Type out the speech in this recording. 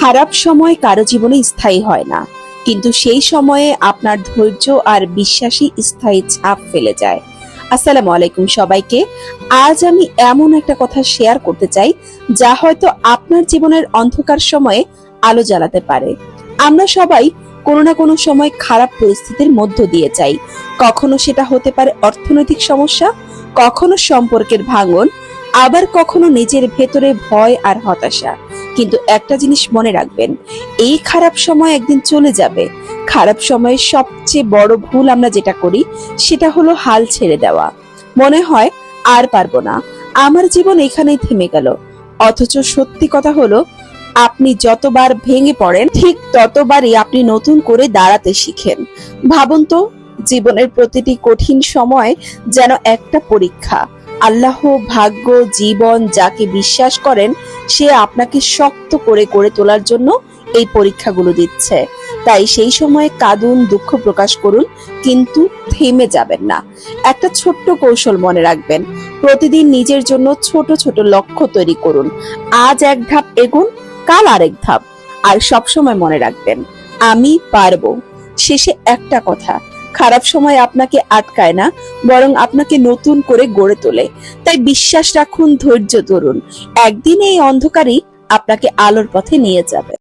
খারাপ সময় কারও জীবনে স্থায়ী হয় না। কিন্তু সেই সময়ে আপনার ধৈর্য আর বিশ্বাসী স্থায়ী ছাপ ফেলে যায়। আসসালামু আলাইকুম সবাইকে। আজ আমি এমন একটা কথা শেয়ার করতে চাই, যা হয়তো আপনার জীবনের অন্ধকার সময়ে আলো জ্বালাতে পারে। আমরা সবাই কোনো না কোনো সময় খারাপ পরিস্থিতির মধ্য দিয়ে যাই। কখনো সেটা হতে পারে অর্থনৈতিক সমস্যা, কখনো সম্পর্কের ভাঙন, আবার কখনো নিজের ভেতরে ভয় আর হতাশা। কিন্তু একটা জিনিস মনে রাখবেন, এই খারাপ সময় একদিন চলে যাবে। খারাপ সময়ে সবচেয়ে বড় ভুল আমরা যেটা করি, সেটা হলো হাল ছেড়ে দেওয়া। মনে হয় আর পারব না। আমার জীবন এখানেই থেমে গেল। অথচ সত্যি কথা হলো, আপনি যতবার ভেঙে পড়েন, ঠিক ততবারই আপনি নতুন করে দাঁড়াতে শিখেন। ভাবুন তো, জীবনের প্রতিটি কঠিন সময় যেন একটা পরীক্ষা। আল্লাহ ভাগ্য, জীবন যাকে বিশ্বাস করেন, সে আপনাকে শক্ত করে গড়ে তোলার জন্য এই পরীক্ষাগুলো দিচ্ছে। তাই সেই সময়ে কাঁদুন, দুঃখ প্রকাশ করুন, কিন্তু থেমে যাবেন না। একটা ছোট্ট কৌশল মনে রাখবেন। প্রতিদিন নিজের জন্য ছোট ছোট লক্ষ্য তৈরি করুন। আজ এক ধাপ এগুন, কাল আরেক ধাপ। আর সবসময় মনে রাখবেন, আমি পারব। শেষে একটা কথা খারাপ সময় আপনাকে আটকায় না, বরং আপনাকে নতুন করে গড়ে তোলে। তাই বিশ্বাস রাখুন, ধৈর্য ধরুন। একদিন এই অন্ধকারই আপনাকে আলোর পথে নিয়ে যাবে।